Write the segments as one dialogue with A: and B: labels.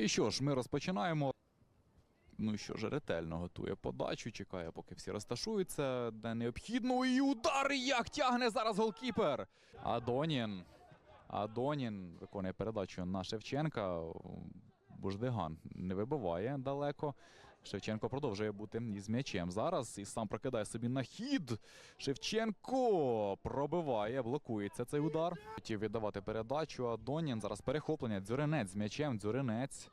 A: І що ж, ми розпочинаємо. Ну що ж, ретельно готує подачу, чекає, поки всі розташуються, де необхідно. І удар як тягне зараз голкіпер. Адонін. Адонін виконує передачу на Шевченка. Буждиган не вибиває далеко. Шевченко продовжує бути із м'ячем зараз і сам прокидає собі на хід. Шевченко пробиває, блокується цей удар. Хотів віддавати передачу. Адонін зараз перехоплення. Дзюринець з м'ячем. Дзюринець.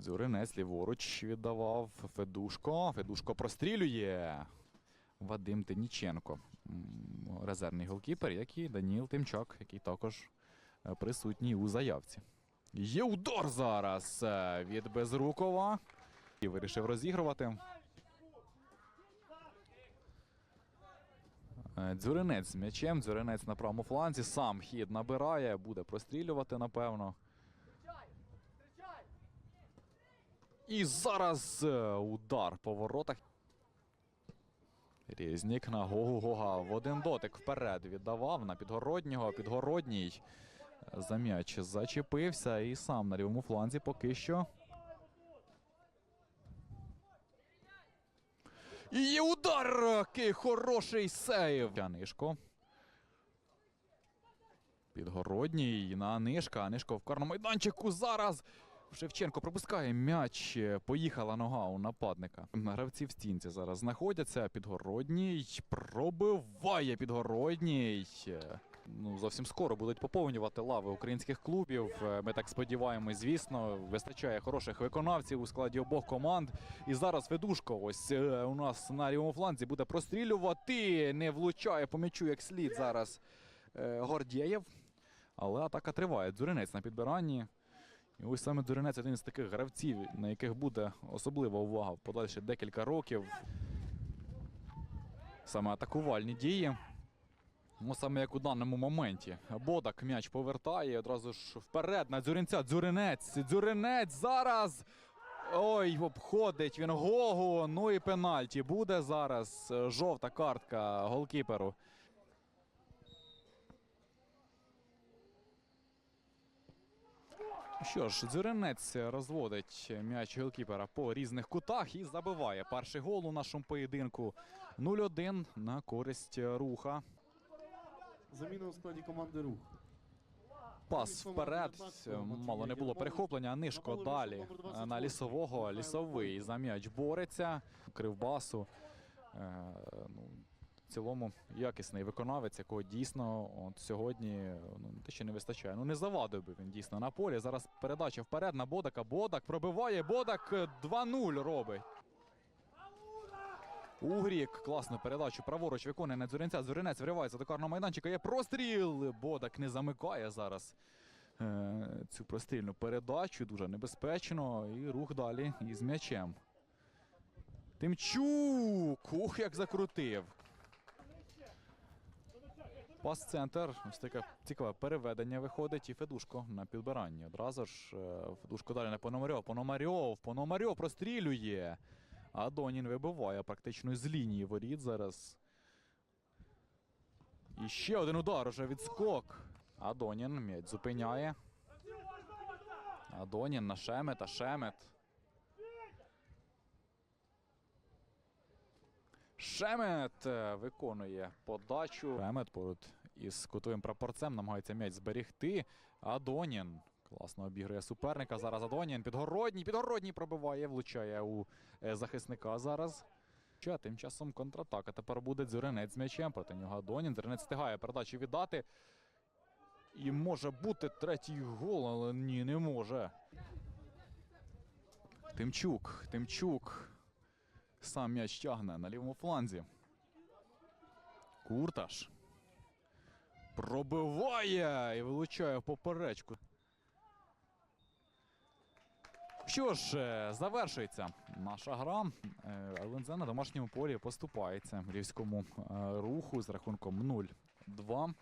A: Дзюринець ліворуч віддавав Федушко. Федушко прострілює. Вадим Тиніченко. Резервний голкіпер, як і Даніл Тимчак, який також е, присутній у заявці. Є удар зараз е, від Безрукова. І вирішив розігрувати. Е, Дзюринець з м'ячем. Дзюринець на правому фланзі. Сам хід набирає, буде прострілювати, напевно. І зараз е, удар по воротах. Різнік на Гогу-Гога в один дотик вперед віддавав на підгороднього. Підгородній за м'яч зачепився і сам на лівому фланзі поки що. І удар! Який хороший сейв! Анишко. Підгородній на Анишка. Анишко в карному майданчику зараз. Шевченко пропускає м'яч. Поїхала нога у нападника. Гравці в стінці зараз знаходяться. Підгородній пробиває підгородній. Ну, зовсім скоро будуть поповнювати лави українських клубів. Е, Ми так сподіваємось, звісно. Вистачає хороших виконавців у складі обох команд. І зараз Федушко ось е, у нас на лівому фланзі буде прострілювати. Не влучає по м'ячу як слід зараз е, Гордєєв. Але атака триває. Дзуринець на підбиранні. І ось саме Дзуринець один з таких гравців, на яких буде особлива увага в подальші декілька років. Саме атакувальні дії. Ну, саме як у даному моменті. Бодак м'яч повертає одразу ж вперед на Дзюринця. Дзюринець. Дзюринець зараз. Ой, обходить він Гогу. Ну і пенальті. Буде зараз е, жовта картка голкіперу. Що ж, Дзюринець розводить м'яч голкіпера по різних кутах і забиває перший гол у нашому поєдинку. 0-1 на користь руха.
B: Заміна у складі команди рух.
A: Пас вперед. Мало не було перехоплення. Нишко далі на лісового. Лісовий за м'яч бореться. Кривбасу. Е, ну, в цілому якісний виконавець, якого дійсно от сьогодні ну, те, що не вистачає. Ну не завадив би він дійсно на полі. Зараз передача вперед на Бодака. Бодак пробиває. Бодак е, 2-0 робить. Угрік, класну передачу. Праворуч виконує на Дзюринця. Дзюринець вривається до карного майданчика. Є простріл. Бодак не замикає зараз е, цю прострільну передачу. Дуже небезпечно. І рух далі із м'ячем. Тимчук! Ух, як закрутив. Пас-центр. Ось таке цікаве переведення виходить. І Федушко на підбиранні. Одразу ж е, Федушко далі на Пономарьов. Пономарьов. Пономарьов прострілює. А Донін вибиває практично з лінії воріт зараз. І ще один удар уже відскок. Адонін м'яч зупиняє. Адонін на Шемет, а Шемет. Шемет е, виконує подачу. Шемет поруч із кутовим прапорцем намагається м'яч зберегти. Адонін класно обігрує суперника. Зараз Адонін. Підгородній. Підгородній пробиває, влучає у е, захисника зараз. Ще тим часом контратака. Тепер буде Дзюринець з м'ячем проти нього. Адонін. Дзюринець встигає передачу віддати. І може бути третій гол, але ні, не може. Тимчук. Тимчук. Сам м'яч тягне на лівому фланзі. Курташ. Пробиває і вилучає в поперечку. Що ж, е, завершується наша гра. Е, ЛНЗ на домашньому полі поступається львівському е, руху з рахунком 0-2.